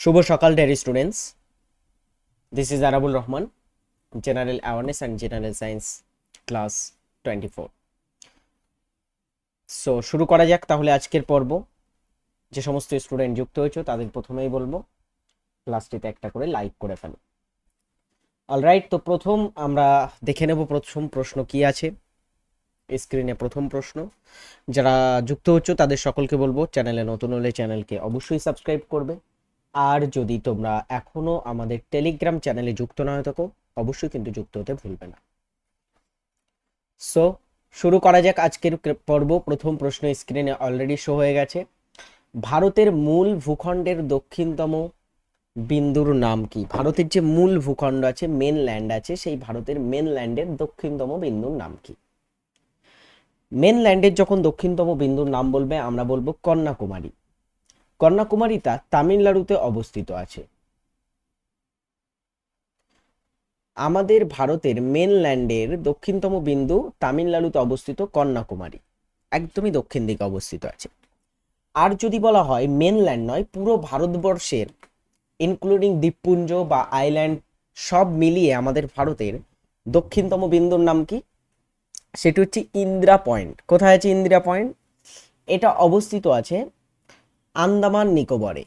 শুভ সকাল dear students this is Arabul Rahman general awareness and general science class twenty four so শুরু করা যাক তাহলে আজকের পর্ব। যে সমস্ত স্টুডেন্ট যুক্ত হয়েছে, তাদের প্রথমেই বলব ক্লাসটিতে একটা করে লাইক করে ফেলো। অলরাইট তো প্রথম আমরা দেখে নেব প্রথম প্রশ্ন কি আছে। স্ক্রিনে প্রথম প্রশ্ন। যারা যুক্ত হচ্ছে, তাদের সকলকে বলব চ্যানেলে নতুন হলে চ্যানেলকে অবশ্যই সাবস্ক্রাইব করবে। আর যদি তোমরা এখনও আমাদের টেলিগ্রাম চ্যানেলে যুক্ত না হয়ে থাকো, অবশ্যই কিন্তু যুক্ত হতে ভুলবে না। সো শুরু করা যাক আজকের পর্ব। প্রথম প্রশ্ন স্ক্রিনে অলরেডি শো হয়ে গেছে। ভারতের মূল ভূখণ্ডের দক্ষিণতম বিন্দুর নাম কি? ভারতের যে মূল ভূখণ্ড আছে মেন ল্যান্ড আছে, সেই ভারতের মেন ল্যান্ডের দক্ষিণতম বিন্দুর নাম কি? মেন ল্যান্ডের যখন দক্ষিণতম বিন্দুর নাম বলবে, আমরা বলব কন্যাকুমারী। কন্যাকুমারী তা তামিলনাড়ুতে অবস্থিত আছে। আমাদের ভারতের মেনল্যান্ডের দক্ষিণতম বিন্দু তামিলনাড়ুতে অবস্থিত কন্যাকুমারী। একদমই দক্ষিণ দিকে অবস্থিত আছে। আর যদি বলা হয় মেনল্যান্ড নয়, পুরো ভারতবর্ষের ইনক্লুডিং দ্বীপপুঞ্জ বা আইল্যান্ড সব মিলিয়ে আমাদের ভারতের দক্ষিণতম বিন্দুর নাম কি? সেটি হচ্ছে ইন্দিরা পয়েন্ট। কোথায় আছে ইন্দিরা পয়েন্ট? এটা অবস্থিত আছে আন্দামান নিকোবরে।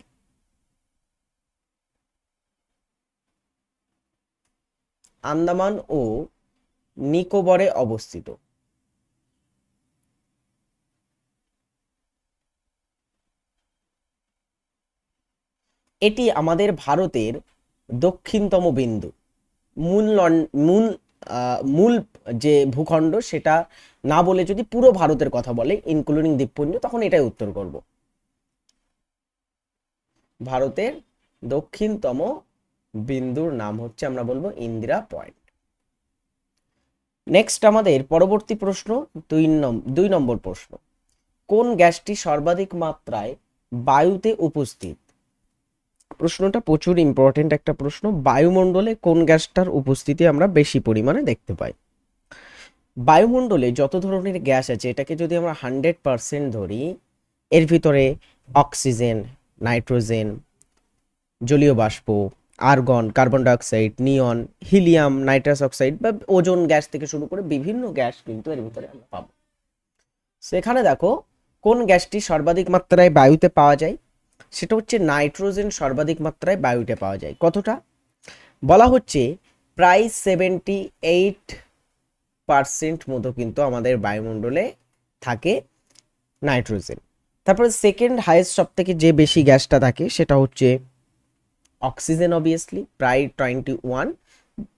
আন্দামান ও নিকোবরে অবস্থিত। এটি আমাদের ভারতের দক্ষিণতম বিন্দু। মূল মূল মূল যে ভূখণ্ড সেটা না বলে যদি পুরো ভারতের কথা বলে ইনক্লুডিং দ্বীপপুঞ্জ, তখন এটাই উত্তর করব। ভারতের দক্ষিণতম বিন্দুর নাম হচ্ছে আমরা বলব ইন্দিরা পয়েন্ট। নেক্সট আমাদের পরবর্তী প্রশ্ন, দুই দুই নম্বর প্রশ্ন। কোন গ্যাসটি সর্বাধিক মাত্রায় বায়ুতে উপস্থিত? প্রশ্নটা প্রচুর ইম্পর্টেন্ট একটা প্রশ্ন। বায়ুমণ্ডলে কোন গ্যাসটার উপস্থিতি আমরা বেশি পরিমাণে দেখতে পাই? বায়ুমণ্ডলে যত ধরনের গ্যাস আছে, এটাকে যদি আমরা হান্ড্রেড পার্সেন্ট ধরি, এর ভিতরে অক্সিজেন নাইট্রোজেন, জলীয় বাষ্প, argon, carbon dioxide, neon, helium, nitrous oxide বা ওজন গ্যাস থেকে শুরু করে বিভিন্ন গ্যাস কিন্তু এর ভিতরে আমরা পাবো। সেখানে দেখো কোন গ্যাসটি সর্বাধিক মাত্রায় বায়ুতে পাওয়া যায়? সেটা হচ্ছে নাইট্রোজেন সর্বাধিক মাত্রায় বায়ুতে পাওয়া যায়। কতটা? বলা হচ্ছে প্রায় সেভেন্টি এইট পার্সেন্ট মতো কিন্তু আমাদের বায়ুমণ্ডলে থাকে নাইট্রোজেন। তারপরে সেকেন্ড হাইয়েস্ট সব থেকে যে বেশি গ্যাসটা থাকে সেটা হচ্ছে অক্সিজেন অবভিয়াসলি প্রায় টোয়েন্টি ওয়ান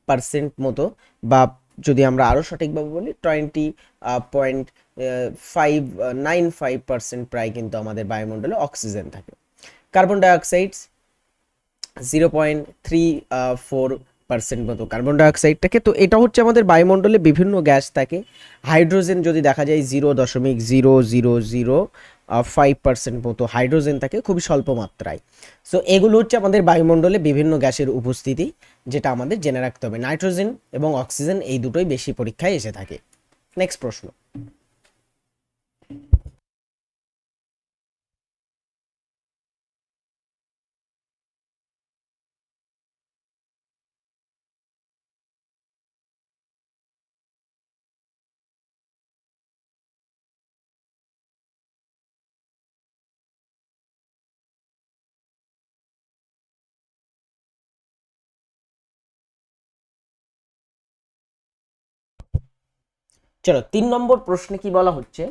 পার্সেন্ট মতো বা যদি আমরা আরও সঠিকভাবে বলি twenty point five nine five percent প্রায় কিন্তু আমাদের বায়ুমণ্ডলে অক্সিজেন থাকে। Carbon dioxide zero point three four percent মতো কার্বন ডাইঅক্সাইড থাকে। তো এটা হচ্ছে আমাদের বায়ুমণ্ডলে বিভিন্ন গ্যাস থাকে। হাইড্রোজেন যদি দেখা যায় জিরো দশমিক zero zero zero five percent মতো হাইড্রোজেন থাকে খুবই স্বল্প মাত্রায়। সো এগুলো হচ্ছে আমাদের বায়ুমণ্ডলে বিভিন্ন গ্যাসের উপস্থিতি, যেটা আমাদের জেনে রাখতে হবে। নাইট্রোজেন এবং অক্সিজেন এই দুটোই বেশি পরীক্ষায় এসে থাকে। নেক্সট প্রশ্ন। চলো, তিন নম্বর প্রশ্নে কি বলা হচ্ছে?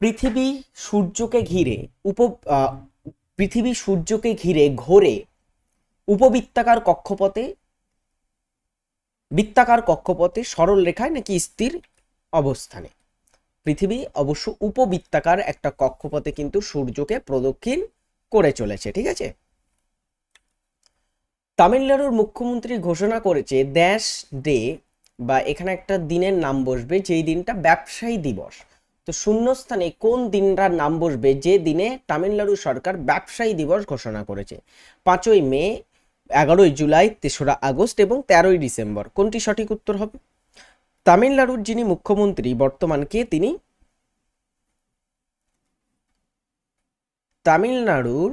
পৃথিবী সূর্যকে ঘিরে উপ পৃথিবী সূর্যকে ঘিরে ঘোরে উপবৃত্তাকার কক্ষপথে, বৃত্তাকার কক্ষপথে সরল রেখায় নাকি স্থির অবস্থানে? পৃথিবী অবশ্য উপবৃত্তাকার একটা কক্ষপথে কিন্তু সূর্যকে প্রদক্ষিণ করে চলেছে, ঠিক আছে? তামিলনাড়ুর মুখ্যমন্ত্রী ঘোষণা করেছে ড্যাশ ডে বা এখানে একটা দিনের নাম বসবে, যেই দিনটা ব্যবসায়ী দিবস। তো শূন্যস্থানে কোন দিনটার নাম বসবে? যে দিনে তামিলনাড়ু সরকার ব্যবসায়ী দিবস ঘোষণা করেছে। পাঁচই মে, এগারোই জুলাই, তেসরা আগস্ট এবং তেরোই ডিসেম্বর। কোনটি সঠিক উত্তর হবে? তামিলনাড়ুর যিনি মুখ্যমন্ত্রী, বর্তমান কে তিনি? তামিলনাড়ুর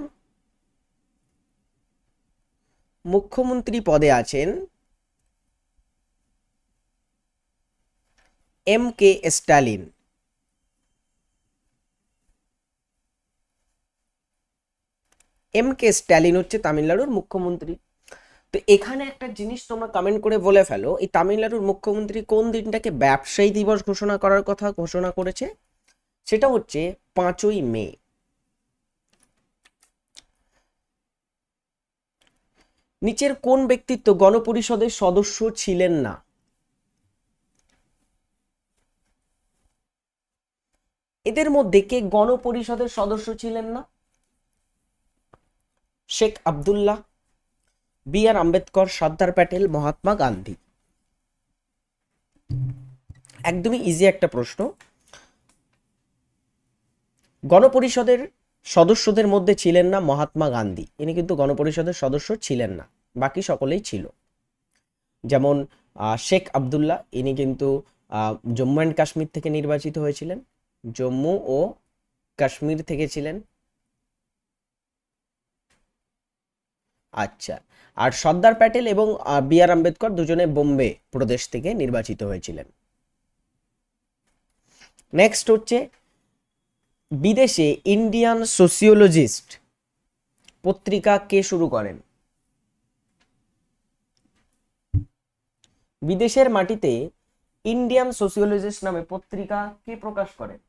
মুখ্যমন্ত্রী পদে আছেন M K Stalin. M K Stalin হচ্ছে তামিলনাড়ুর মুখ্যমন্ত্রী। তো এখানে একটা জিনিস তোমরা কমেন্ট করে বলে ফেলো, এই তামিলনাড়ুর মুখ্যমন্ত্রী কোন দিনটাকে ব্যবসায়ী দিবস ঘোষণা করার কথা ঘোষণা করেছে? সেটা হচ্ছে পাঁচই মে। নিচের কোন ব্যক্তিত্ব গণপরিষদের সদস্য ছিলেন না? এদের মধ্যে কে গণপরিষদের সদস্য ছিলেন না? Sheikh Abdullah, B R Ambedkar, Sardar Patel, Mahatma Gandhi. একদমই ইজি একটা প্রশ্ন। গণপরিষদের সদস্যদের মধ্যে ছিলেন না মহাত্মা গান্ধী। ইনি কিন্তু গণপরিষদের সদস্য ছিলেন না, বাকি সকলেই ছিল। যেমন শেখ আবদুল্লাহ, ইনি কিন্তু জম্মু অ্যান্ড কাশ্মীর থেকে নির্বাচিত হয়েছিলেন। জম্মু ও কাশ্মীর থেকে ছিলেন। আচ্ছা আর সর্দার প্যাটেল এবং বি আর আম্বেদকর দুজনে বোম্বে প্রদেশ থেকে নির্বাচিত হয়েছিলেন। নেক্সট হচ্ছে, বিদেশে ইন্ডিয়ান সোসিওলজিস্ট পত্রিকা কে শুরু করেন? বিদেশের মাটিতে ইন্ডিয়ান সোসিওলজিস্ট নামে পত্রিকা কে প্রকাশ করেন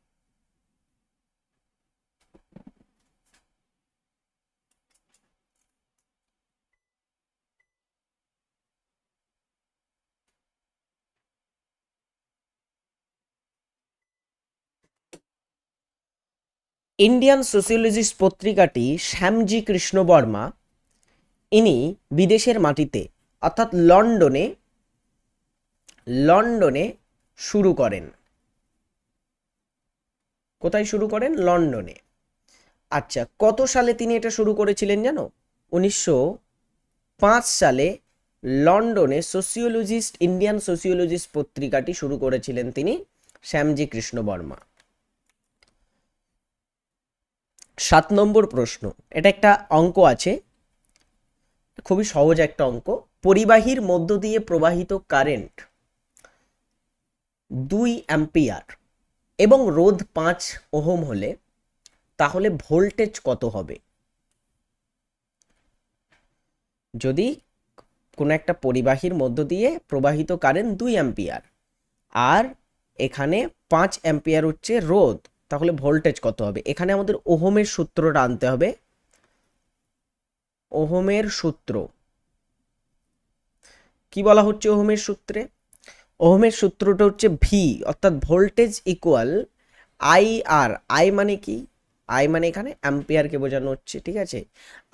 ইন্ডিয়ান সোসিওলজিস্ট পত্রিকাটি শ্যামজি কৃষ্ণ বর্মা, ইনি বিদেশের মাটিতে, অর্থাৎ লন্ডনে লন্ডনে শুরু করেন। কোথায় শুরু করেন? লন্ডনে। আচ্ছা কত সালে তিনি এটা শুরু করেছিলেন জানো? উনিশশো পাঁচ সালে লন্ডনে সোসিওলজিস্ট ইন্ডিয়ান সোসিওলজিস্ট পত্রিকাটি শুরু করেছিলেন তিনি শ্যামজি কৃষ্ণ বর্মা। সাত নম্বর প্রশ্ন। এটা একটা অঙ্ক আছে। খুবই সহজ একটা অঙ্ক। পরিবাহীর মধ্য দিয়ে প্রবাহিত কারেন্ট দুই অ্যাম্পিয়ার এবং রোধ পাঁচ ওহম হলে তাহলে ভোল্টেজ কত হবে? যদি কোনো একটা পরিবাহীর মধ্য দিয়ে প্রবাহিত কারেন্ট দুই অ্যাম্পিয়ার, আর এখানে পাঁচ অ্যাম্পিয়ার হচ্ছে রোধ তাহলে ভোল্টেজ কত হবে? এখানে আমাদের ওহমের সূত্রটা আনতে হবে। ওহমের সূত্র। কি বলা হচ্ছে ওহমের সূত্রে? ওহমের সূত্রটা হচ্ছে ভি অর্থাৎ voltage equal I R I মানে কি? আই মানে এখানে অ্যাম্পিয়ারকে বোঝানো হচ্ছে, ঠিক আছে?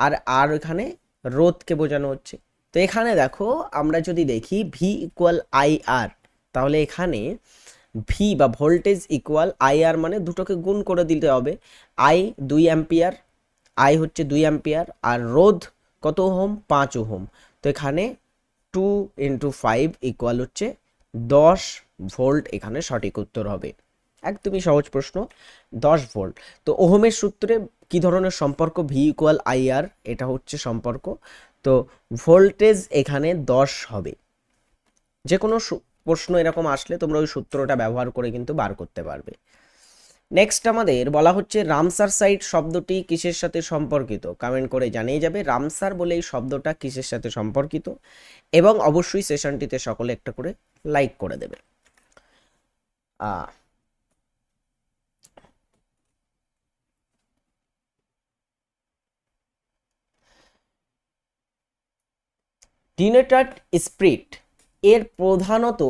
আর আর এখানে রোধকে বোঝানো হচ্ছে। তো এখানে দেখো, আমরা যদি দেখি ভি ইকুয়াল আই আর তাহলে এখানে ভি বা ভোল্টেজ ইকুয়াল আই আর মানে দুটোকে গুণ করে দিতে হবে। আই দুই অ্যাম্পিয়ার আই হচ্ছে দুই অ্যাম্পিয়ার আর রোধ কত ওহম? পাঁচ ওহম। তো এখানে টু ইন্টু ফাইভ ইকুয়াল হচ্ছে দশ ভোল্ট এখানে সঠিক উত্তর হবে। একদমই সহজ প্রশ্ন, দশ ভোল্ট তো ওহমের সূত্রে কি ধরনের সম্পর্ক? ভি ইকুয়াল আই আর এটা হচ্ছে সম্পর্ক। তো ভোল্টেজ এখানে দশ হবে। যে কোনো প্রশ্ন এরকম আসলে তোমরা ওই সূত্রটা ব্যবহার করে কিন্তু বার করতে পারবে। নেক্সট আমাদের বলা হচ্ছে রামসার সাইট শব্দটি কিসের সাথে সম্পর্কিত? কমেন্ট করে জানিয়ে যাবে রামসার বলে এই শব্দটা কিসের সাথে সম্পর্কিত? এবং অবশ্যই সেশনটিতে সকলে একটা করে লাইক করে দেবে। আহ, ডিনেটার্ড স্প্রিট এর প্রধানত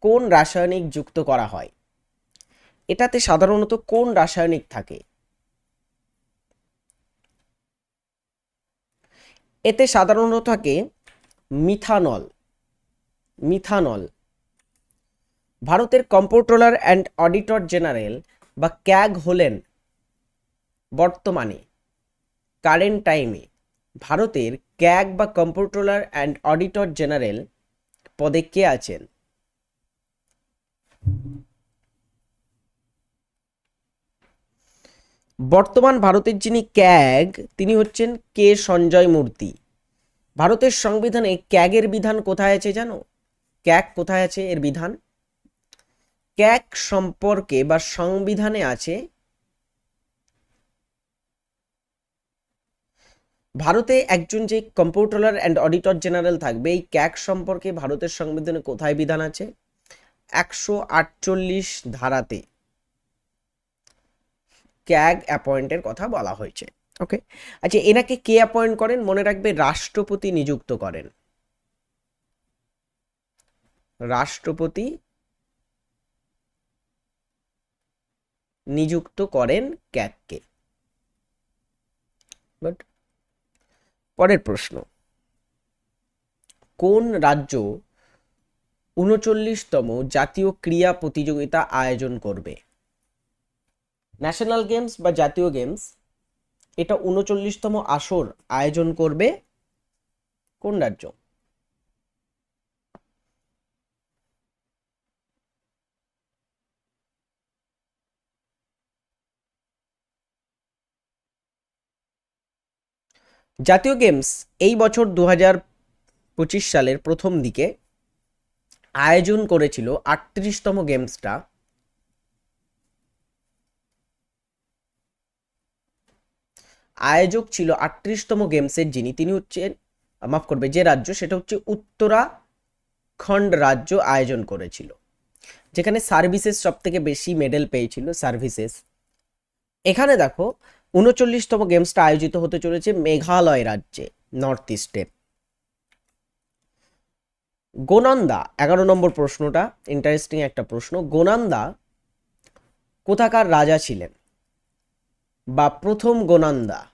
কোন রাসায়নিক যুক্ত করা হয়? এটাতে সাধারণত কোন রাসায়নিক থাকে? এতে সাধারণত থাকে মিথানল মিথানল। ভারতের কম্পোট্রোলার অ্যান্ড অডিটর জেনারেল বা ক্যাগ হলেন বর্তমানে, কারেন্ট টাইমে, ভারতের ক্যাগ বা কম্পোট্রোলার অ্যান্ড অডিটর জেনারেল পদে কে আছেন? বর্তমান ভারতের যিনি ক্যাগ, তিনি হচ্ছেন কে সঞ্জয় মূর্তি। ভারতের সংবিধানে ক্যাগের বিধান কোথায় আছে জানো? ক্যাগ কোথায় আছে এর বিধান? ক্যাগ সম্পর্কে বা সংবিধানে আছে ভারতে একজন যে কম্পিউটার অ্যান্ড অডিটর জেনারেল থাকবে, এই ক্যাক সম্পর্কে ভারতের সংবিধানে কোথায় বিধান আছে? একশো আটচল্লিশ ধারাতে ক্যাগ অ্যাপয়েন্টের কথা বলা হয়েছে। ওকে আচ্ছা এনাকে কে অ্যাপয়েন্ট করেন? মনে রাখবে রাষ্ট্রপতি নিযুক্ত করেন। রাষ্ট্রপতি নিযুক্ত করেন ক্যাগকে বাট পরের প্রশ্ন। কোন রাজ্য উনচল্লিশতম জাতীয় ক্রীড়া প্রতিযোগিতা আয়োজন করবে? ন্যাশনাল গেমস বা জাতীয় গেমস? এটা উনচল্লিশতম আসর আয়োজন করবে কোন রাজ্য? জাতীয় গেমস এই বছর দু হাজার পঁচিশ সালের প্রথম দিকে আয়োজন করেছিল আটত্রিশতম গেমসটা। আয়োজক ছিল আটত্রিশতম গেমসের যিনি, তিনি হচ্ছেন, মাফ করবে, যে রাজ্য, সেটা হচ্ছে উত্তরাখণ্ড রাজ্য আয়োজন করেছিল, যেখানে সার্ভিসেস সব থেকে বেশি মেডেল পেয়েছিল, সার্ভিসেস। এখানে দেখো উনচল্লিশতম গেমসটা আয়োজিত হতে চলেছে মেঘালয় রাজ্যে নর্থ ইস্টে গোনান্দা, এগারো নম্বর প্রশ্নটা ইন্টারেস্টিং একটা প্রশ্ন। গোনান্দা কোথাকার রাজা ছিলেন? বা প্রথম গোনান্দা?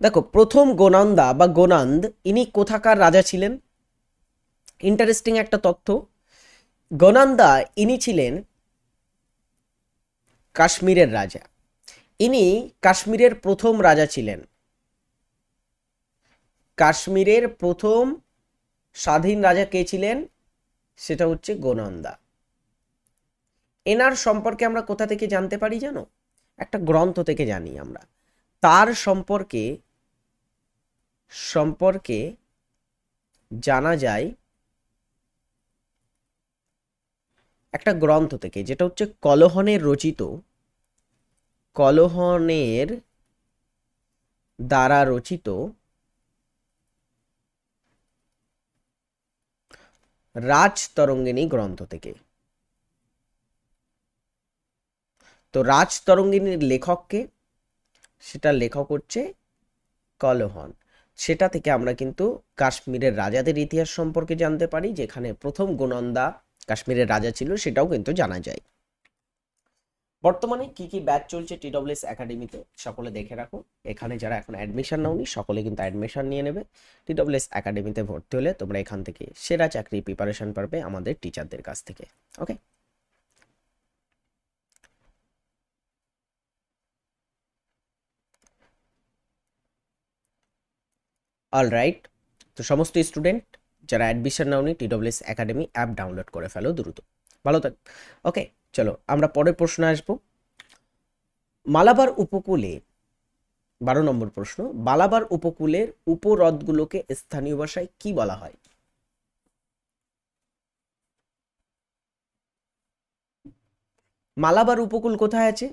দেখো, প্রথম গোনান্দা বা গোনান্দ, ইনি কোথাকার রাজা ছিলেন? ইন্টারেস্টিং একটা তথ্য। গোনান্দা ইনি ছিলেন কাশ্মীরের রাজা। ইনি কাশ্মীরের প্রথম রাজা ছিলেন। কাশ্মীরের প্রথম স্বাধীন রাজা কে ছিলেন? সেটা হচ্ছে গোনন্দা। এনার সম্পর্কে আমরা কোথা থেকে জানতে পারি জানো? একটা গ্রন্থ থেকে জানি আমরা। তার সম্পর্কে সম্পর্কে জানা যায় একটা গ্রন্থ থেকে, যেটা হচ্ছে কলহনের রচিত, কলহনের দ্বারা রচিত রাজতরঙ্গিনী গ্রন্থ থেকে। তো রাজতরঙ্গিনীর লেখককে সেটা লেখক হচ্ছে কলহন। সেটা থেকে আমরা কিন্তু কাশ্মীরের রাজাদের ইতিহাস সম্পর্কে জানতে পারি, যেখানে প্রথম গোনন্দা কাশ্মীরের রাজা ছিল, সেটাও কিন্তু জানা যায়। বর্তমানে কি কি ব্যাচ চলছে টিডব্লিউএস একাডেমিতে সকলে দেখে রাখো। এখানে যারা এখন অ্যাডমিশন নাওনি, সকলে কিন্তু অ্যাডমিশন নিয়ে নেবে। টিডব্লিউএস একাডেমিতে ভর্তি হলে তোমরা এখান থেকে সেরা চাকরি প্রিপারেশন পারবে আমাদের টিচারদের কাছ থেকে ওকে অলরাইট তো সমস্ত স্টুডেন্ট যারা অ্যাডমিশন নাওনি টিডব্লিউএস একাডেমি অ্যাপ ডাউনলোড করে ফেলো দ্রুত। ভালো থাক ওকে চলো, আমরা পরের প্রশ্ন আসব। মালাবার উপকূলে, বারো নম্বর প্রশ্ন, মালাবার উপকূলের উপহ্রদগুলোকে স্থানীয় ভাষায় কি বলা হয়? মালাবার উপকূল কোথায় আছে?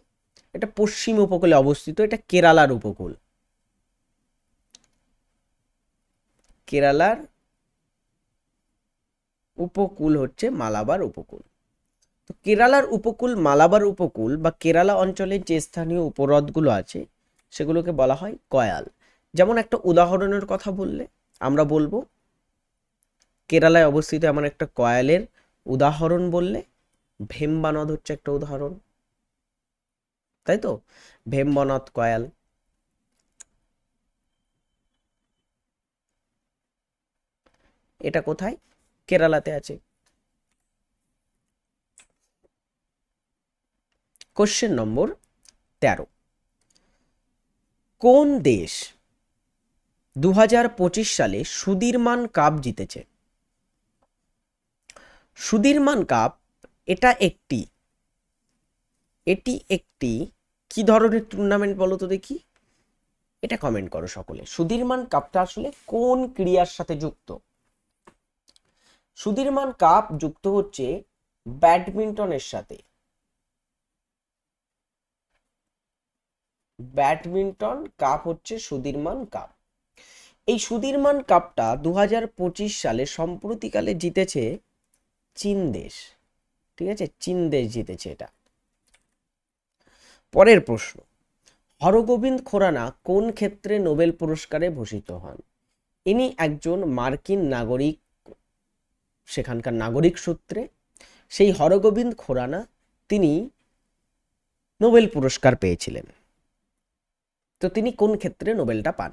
এটা পশ্চিম উপকূলে অবস্থিত, এটা কেরালার উপকূল। কেরালার উপকূল হচ্ছে মালাবার উপকূল। তো কেরালার উপকূল, মালাবার উপকূল বা কেরালা অঞ্চলের যে স্থানীয় উপহ্রদগুলো আছে, সেগুলোকে বলা হয় কয়াল। যেমন একটা উদাহরণের কথা বললে, আমরা বলব, কেরালায় অবস্থিত এমন একটা কয়ালের উদাহরণ বললে, ভেম্বানদ হচ্ছে একটা উদাহরণ। তাই তো? ভেম্বনদ কয়াল। এটা কোথায়? কেরালাতে আছে। কোশ্চেন নম্বর তেরো। কোন দেশ দু হাজার পঁচিশ সালে সুদীরমান কাপ জিতেছে? সুদীরমান কাপ, এটা একটি, এটি একটি, কি ধরনের টুর্নামেন্ট বলো তো দেখি? এটা কমেন্ট করো সকলে। সুধীরমান কাপটা আসলে কোন ক্রিয়ার সাথে যুক্ত? সুধীরমান কাপ যুক্ত হচ্ছে ব্যাডমিন্টনের সাথে। ব্যাডমিন্টন কাপ হচ্ছে সুধীরমান কাপ এই সুধীরমান কাপটা দু হাজার পঁচিশ সালে সম্প্রতিকালে জিতেছে চীন দেশ। ঠিক আছে? চীন দেশ জিতেছে এটা। পরের প্রশ্ন, হরগোবিন্দ খোরানা কোন ক্ষেত্রে নোবেল পুরস্কারে ভূষিত হন? ইনি একজন মার্কিন নাগরিক সেখানকার নাগরিক সূত্রে, সেই হরগোবিন্দ খোরানা তিনি নোবেল পুরস্কার পেয়েছিলেন। তো তিনি কোন ক্ষেত্রে নোবেলটা পান?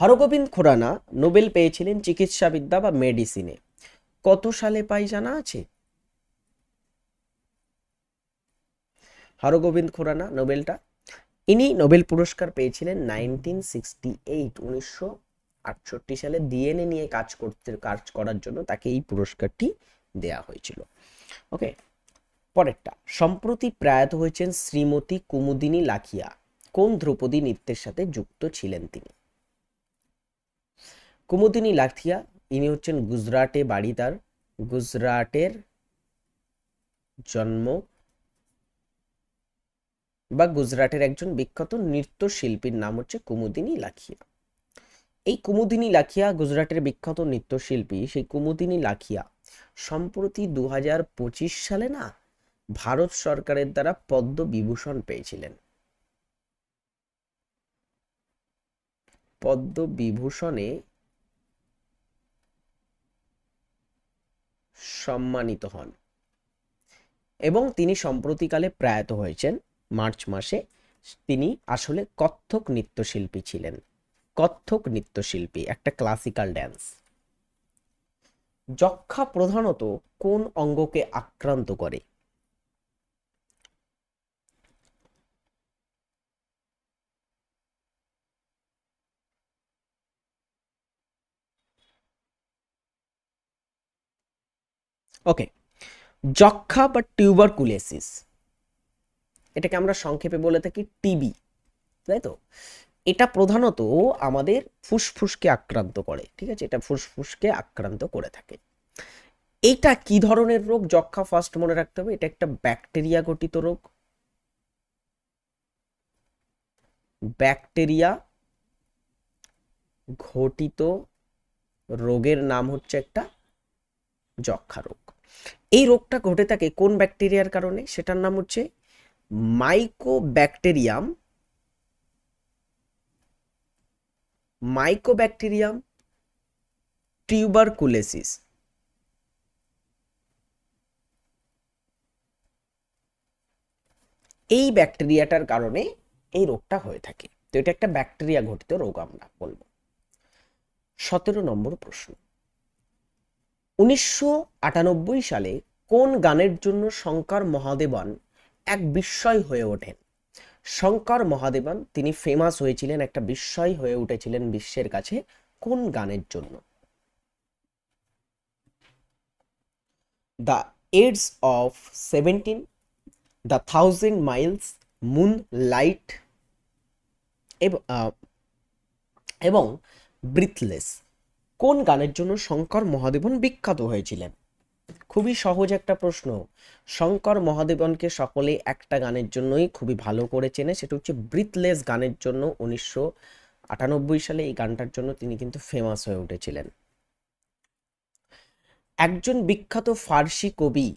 হরগোবিন্দ খুরানা নোবেল পেয়েছিলেন চিকিৎসাবিদ্যা বা মেডিসিনে। কত সালে পাই জানা আছে? হরগোবিন্দ খুরানা নোবেলটা। ইনি নোবেল পুরস্কার পেয়েছিলেন নাইনটিন সিক্সটি এইট, উনিশশো আটষট্টি সালে ডিএনএ নিয়ে কাজ করতে, কাজ করার জন্য তাকে এই পুরস্কারটি দেয়া হয়েছিল। ওকে, পরেরটা। সম্প্রতি প্রয়াত হয়েছেন শ্রীমতী কুমুদিনী লাখিয়া। কোন ধ্রুপদী নৃত্যের সাথে যুক্ত ছিলেন তিনি? কুমুদিনী লাথিয়া ইনি হচ্ছেন গুজরাটে বাড়ি তার। গুজরাটের জন্ম বা গুজরাটের একজন বিখ্যাত নৃত্যশিল্পীর নাম হচ্ছে কুমুদিনী লাখিয়া। এই কুমুদিনী লাখিয়া গুজরাটের বিখ্যাত নৃত্যশিল্পী, সেই কুমুদিনী লাখিয়া সম্প্রতি দু সালে না ভারত সরকারের দ্বারা পদ্ম বিভূষণ পেয়েছিলেন। পদ্ম বিভূষণে সম্মানিত হন এবং তিনি সম্প্রতিকালে প্রয়াত হয়েছেন। মার্চ মাসে তিনি আসলে কত্থক নৃত্যশিল্পী ছিলেন। কত্থক নৃত্যশিল্পী, একটা ক্লাসিক্যাল ড্যান্স যক্ষা প্রধানত কোন অঙ্গকে আক্রান্ত করে? ওকে যক্ষা বা টিউবারকুলেসিস এটাকে আমরা সংক্ষেপে বলে থাকি টিবি, তাই তো? এটা প্রধানত আমাদের ফুসফুসকে আক্রান্ত করে, ঠিক আছে? এটা ফুসফুসকে আক্রান্ত করে থাকে। এটা কি ধরনের রোগ? যক্ষা ফার্স্ট মনে রাখতে হবে, এটা একটা ব্যাকটেরিয়া গঠিত রোগ। ব্যাকটেরিয়া ঘটিত রোগের নাম হচ্ছে একটা যক্ষা রোগ। এই রোগটা ঘটে থাকে কোন ব্যাকটেরিয়ার কারণে? সেটার নাম হচ্ছে মাইকোব্যাকটেরিয়াম মাইকোব্যাকটেরিয়াম, টিউবারকুলেসিস। এই ব্যাকটেরিয়াটার কারণে এই রোগটা হয়ে থাকে। তো এটা একটা ব্যাকটেরিয়া ঘটিত রোগ আমরা বলব। সতেরো নম্বর প্রশ্ন। উনিশশো আটানব্বই সালে কোন গানের জন্য শঙ্কর মহাদেবন এক বিস্ময় হয়ে ওঠেন শঙ্কর মহাদেবন তিনি ফেমাস হয়েছিলেন, একটা বিস্ময় হয়ে উঠেছিলেন বিশ্বের কাছে কোন গানের জন্য? The edge of seventeen the thousand miles moonlight এবং ব্রিথলেস কোন গানের জন্য শঙ্কর মহাদেবন বিখ্যাত হয়েছিলেন? খুবই সহজ একটা প্রশ্ন। শঙ্কর মহাদেবনকে সকলে একটা গানের জন্যই খুবই ভালো করে চেনে, সেটা হচ্ছে ব্রিথলেস গানের জন্য উনিশশো আটানব্বই সালে এই গানটার জন্য তিনি কিন্তু ফেমাস হয়ে উঠেছিলেন। একজন বিখ্যাত ফার্সি কবি,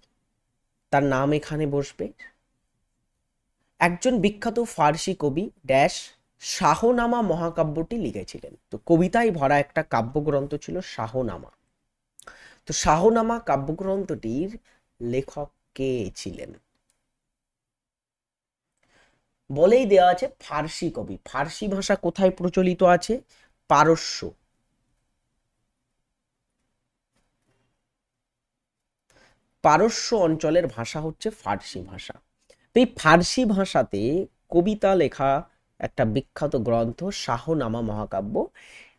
তার নাম এখানে বসবে। একজন বিখ্যাত ফার্সি কবি ড্যাশ শাহনামা মহাকাব্যটি লিখেছিলেন। তো কবিতায় ভরা একটা কাব্যগ্রন্থ ছিল শাহনামা। তো শাহনামা কাব্যগ্রন্থটির লেখক কে ছিলেন। বলেই দেওয়া আছে ফার্সি কবি। ফার্সি ভাষা কোথায় প্রচলিত আছে? পারস্য। পারস্য অঞ্চলের ভাষা হচ্ছে ফার্সি ভাষা। তো এই ফার্সি ভাষাতে কবিতা লেখা একটা বিখ্যাত গ্রন্থ শাহনামা মহাকাব্য।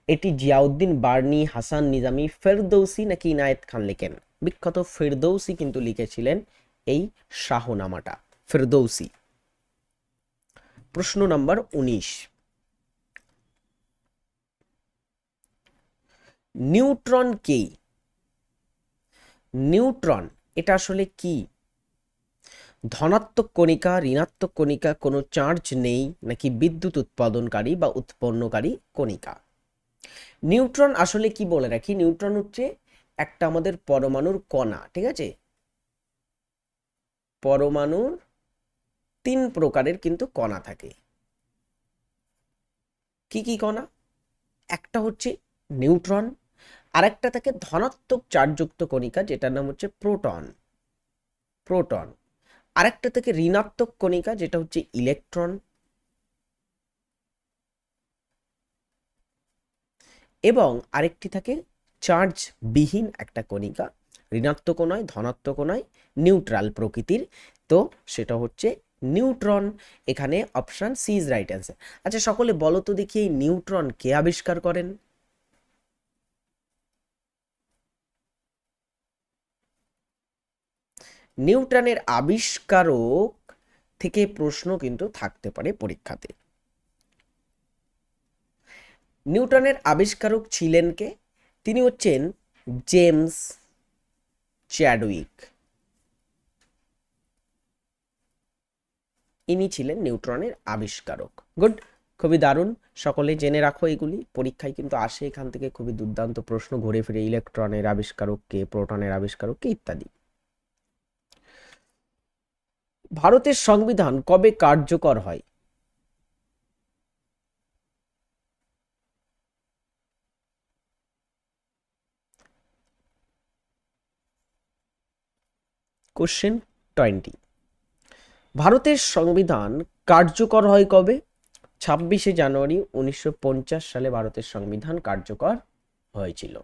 এটি জিয়াউদ্দিন, বার্নি, হাসান, নিজামি, ফেরদৌসি নাকি ইনায়েত খান লেখেন? বিখ্যাত ফেরদৌসি কিন্তু লিখেছিলেন এই শাহনামাটা, ফেরদৌসি। প্রশ্ন নাম্বার উনিশ। নিউট্রন কে? নিউট্রন, এটা আসলে কি? ধনাত্মক কণিকা, ঋণাত্মক কণিকা, কোনো চার্জ নেই নাকি বিদ্যুৎ উৎপাদনকারী বা উৎপন্নকারী কণিকা? নিউট্রন আসলে কি বলে রাখি? নিউট্রন হচ্ছে একটা আমাদের পরমাণুর কণা, ঠিক আছে? পরমাণুর তিন প্রকারের কিন্তু কণা থাকে। কি কি কণা? একটা হচ্ছে নিউট্রন, আরেকটা থাকে ধনাত্মক চার্জযুক্ত কণিকা, যেটার নাম হচ্ছে প্রোটন প্রোটন। আরেকটা থেকে ঋণাত্মক কণিকা, যেটা হচ্ছে ইলেকট্রন এবং আরেকটি থাকে চার্জ বিহীন একটা কণিকা, ঋণাত্মক নয়, ধনাত্মক নয়, নিউট্রাল প্রকৃতির। তো সেটা হচ্ছে নিউট্রন। এখানে option C is right answer. আচ্ছা সকলে বলো তো দেখি এই নিউট্রন কে আবিষ্কার করেন? নিউটনের আবিষ্কারক থেকে প্রশ্ন কিন্তু থাকতে পারে পরীক্ষাতে। নিউটনের আবিষ্কারক ছিলেন কে? তিনি হচ্ছেন জেমস চ্যাডউইক। ইনি ছিলেন নিউট্রনের আবিষ্কারক। গুড, খুবই দারুণ। সকলে জেনে রাখো এগুলি। পরীক্ষায় কিন্তু আসে এখান থেকে খুবই দুর্দান্ত প্রশ্ন, ঘুরে ফিরে ইলেকট্রনের আবিষ্কারক কে, প্রোটনের আবিষ্কারক কে ইত্যাদি। ভারতের সংবিধান কবে কার্যকর হয়? Question twenty. ভারতের সংবিধান কার্যকর হয় কবে? ছাব্বিশে জানুয়ারি উনিশশো পঞ্চাশ সালে ভারতের সংবিধান কার্যকর হয়েছিল।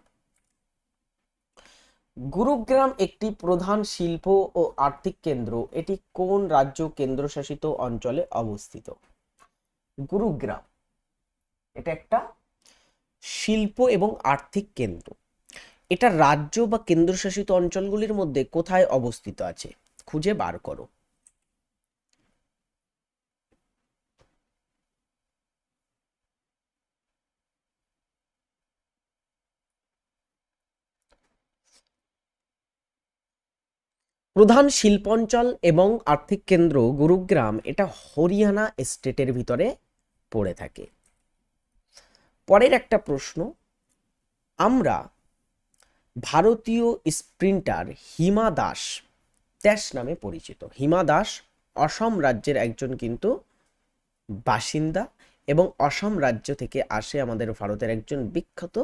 গুরুগ্রাম একটি প্রধান শিল্প ও আর্থিক কেন্দ্র। এটি কোন রাজ্য কেন্দ্রশাসিত অঞ্চলে অবস্থিত? গুরুগ্রাম। এটা একটা শিল্প এবং আর্থিক কেন্দ্র। এটা রাজ্য বা কেন্দ্রশাসিত অঞ্চলগুলির মধ্যে কোথায় অবস্থিত আছে? খুঁজে বার করো। প্রধান শিল্পাঞ্চল এবং আর্থিক কেন্দ্র গুরুগ্রাম, এটা হরিয়ানা স্টেটের ভিতরে পড়ে থাকে। পরের একটা প্রশ্ন, আমরা ভারতীয় স্প্রিন্টার হিমা দাস দাস নামে পরিচিত। হিমা দাস অসম রাজ্যের একজন কিন্তু বাসিন্দা এবং অসম রাজ্য থেকে আসে আমাদের ভারতের একজন বিখ্যাত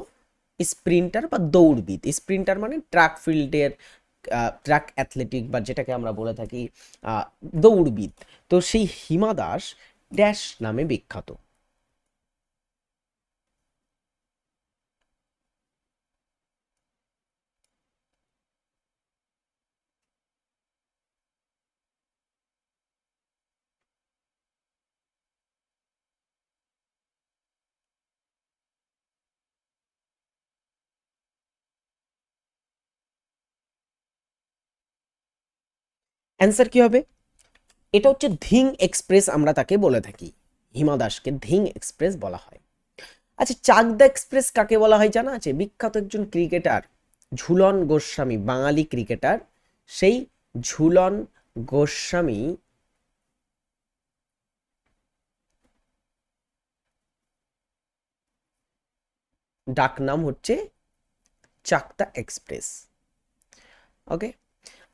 স্প্রিন্টার বা দৌড়বিদ। স্প্রিন্টার মানে ট্র্যাক ফিল্ডের ট্র্যাক অ্যাথলেটিক বা যেটাকে আমরা বলে থাকি দৌড়বিদ। তো সেই হিমা দাস ড্যাশ নামে বিখ্যাত। অ্যান্সার কি হবে? এটা হচ্ছে ধিং এক্সপ্রেস আমরা তাকে বলে থাকি। হিমা দাসকে ধিং এক্সপ্রেস বলা হয়। আচ্ছা চাকদা এক্সপ্রেস কাকে বলা হয় জানা আছে? বিখ্যাত একজন ক্রিকেটার, ঝুলন গোস্বামী, বাঙালি ক্রিকেটার। সেই ঝুলন গোস্বামী ডাকনাম হচ্ছে চাকদা এক্সপ্রেস। ওকে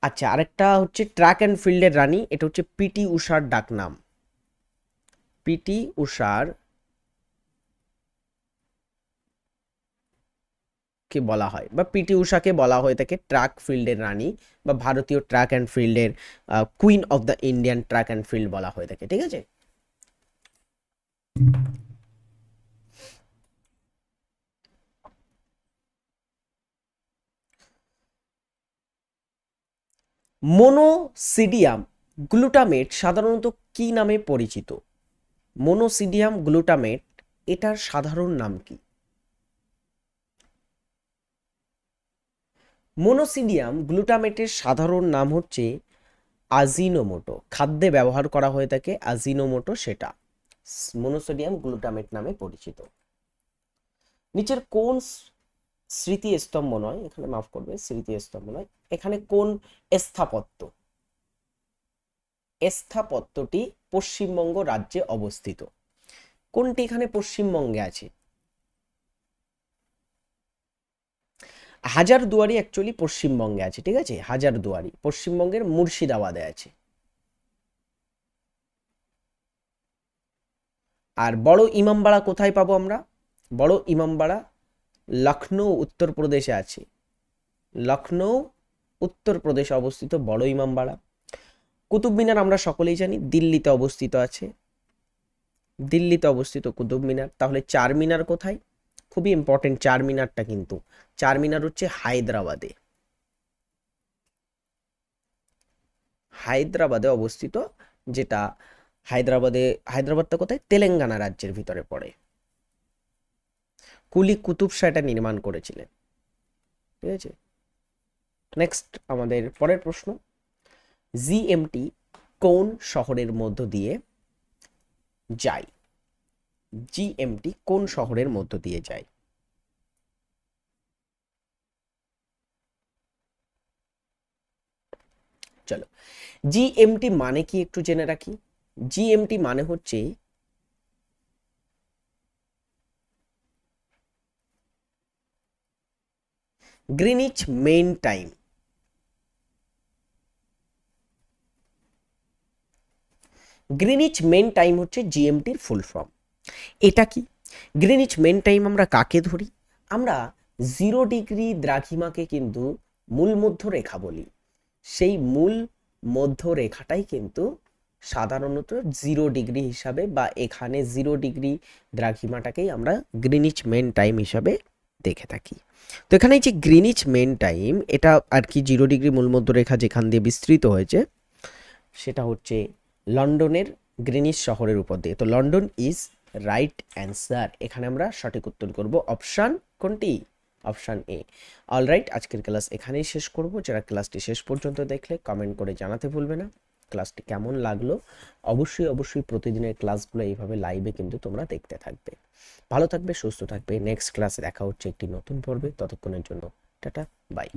আচ্ছা আরেকটা হচ্ছে ট্র্যাক অ্যান্ড ফিল্ডের রানী, এটা হচ্ছে পিটি উষার ডাকনাম পিটি উষার কে বলা হয়, বা পিটি উষাকে বলা হয়ে থাকে ট্র্যাক ফিল্ডের রানী, বা ভারতীয় ট্র্যাক অ্যান্ড ফিল্ডের queen of the Indian track and field বলা হয়ে থাকে ঠিক আছে? মোনোসিডিয়াম গ্লুটামেট সাধারণত কি নামে পরিচিত? মোনোসিডিয়াম গ্লুটামেট, এটার সাধারণ নাম কি? মোনোসিডিয়াম গ্লুটামেটের সাধারণ নাম হচ্ছে আজিনোমোটো। খাদ্যে ব্যবহার করা হয়ে থাকে আজিনোমোটো সেটা। মোনোসোডিয়াম গ্লুটামেট নামে পরিচিত। নিচের কোন স- স্মৃতি স্তম্ভ নয়, এখানে মাফ করবে স্মৃতি স্তম্ভ নয়। এখানে কোন স্থাপত্য? স্থাপত্যটি পশ্চিমবঙ্গ রাজ্যে অবস্থিত। কোনটি এখানে পশ্চিমবঙ্গে আছে? হাজারদুয়ারি অ্যাকচুয়ালি পশ্চিমবঙ্গে আছে, ঠিক আছে? হাজারদুয়ারি, পশ্চিমবঙ্গের মুর্শিদাবাদে আছে। আর বড় ইমামবাড়া কোথায় পাবো আমরা? বড় ইমামবাড়া লখনৌ উত্তরপ্রদেশে আছে। লখনৌ উত্তরপ্রদেশে অবস্থিত বড় ইমামবাড়া। কুতুব মিনার আমরা সকলেই জানি, দিল্লিতে অবস্থিত আছে। দিল্লিতে অবস্থিত কুতুব মিনার। তাহলে চার মিনার কোথায়? খুবই ইম্পর্টেন্ট চার মিনারটা কিন্তু। চার মিনার হচ্ছে হায়দ্রাবাদে। হায়দ্রাবাদে অবস্থিত, যেটা হায়দ্রাবাদে, হায়দ্রাবাদটা কোথায়? তেলেঙ্গানা রাজ্যের ভিতরে পড়ে। কুলি কুতুব শাহ এটা নির্মাণ করেছিলেন। ঠিক আছে? নেক্সট আমাদের পরের প্রশ্ন। জিএমটি কোন শহরের মধ্য দিয়ে যায়? জিএমটি কোন শহরের মধ্য দিয়ে যায়? চলো। জিএমটি মানে কি একটু জেনে রাখি। জিএমটি মানে হচ্ছে Greenwich main time Greenwich mean time হচ্ছে জিএমটির ফুল ফর্ম এটা কি? গ্রিনিচ মেন টাইম আমরা কাকে ধরি? আমরা জিরো ডিগ্রি দ্রাঘিমাকে কিন্তু মূল মধ্য রেখা বলি। সেই মূল মধ্য রেখাটাই কিন্তু সাধারণত জিরো ডিগ্রি হিসাবে বা এখানে জিরো ডিগ্রি দ্রাঘিমাটাকেই আমরা গ্রিনিচ মেন টাইম হিসাবে দেখে থাকি। তো এখানে যে গ্রিনিচ মেন টাইম এটা আর কি জিরো ডিগ্রি মূলমধ্য রেখা যেখান দিয়ে বিস্তৃত হয়েছে, সেটা হচ্ছে লন্ডনের গ্রিনিচ শহরের উপর দিয়ে। তো লন্ডন ইজ রাইট অ্যান্সার এখানে আমরা সঠিক উত্তর করব অপশান কোনটি? অপশান এ অলরাইট আজকের ক্লাস এখানেই শেষ করব। যারা ক্লাসটি শেষ পর্যন্ত দেখলে কমেন্ট করে জানাতে ভুলবে না। ক্লাসটি কেমন লাগল? অবশ্যই অবশ্যই প্রতিদিনের ক্লাসগুলো এইভাবে লাইভে কিন্তু তোমরা দেখতে থাকবে। ভালো থাকবে, সুস্থ থাকবে। নেক্সট ক্লাসে দেখা হচ্ছে একটি নতুন পর্বে। ততক্ষণের জন্য টাটা বাই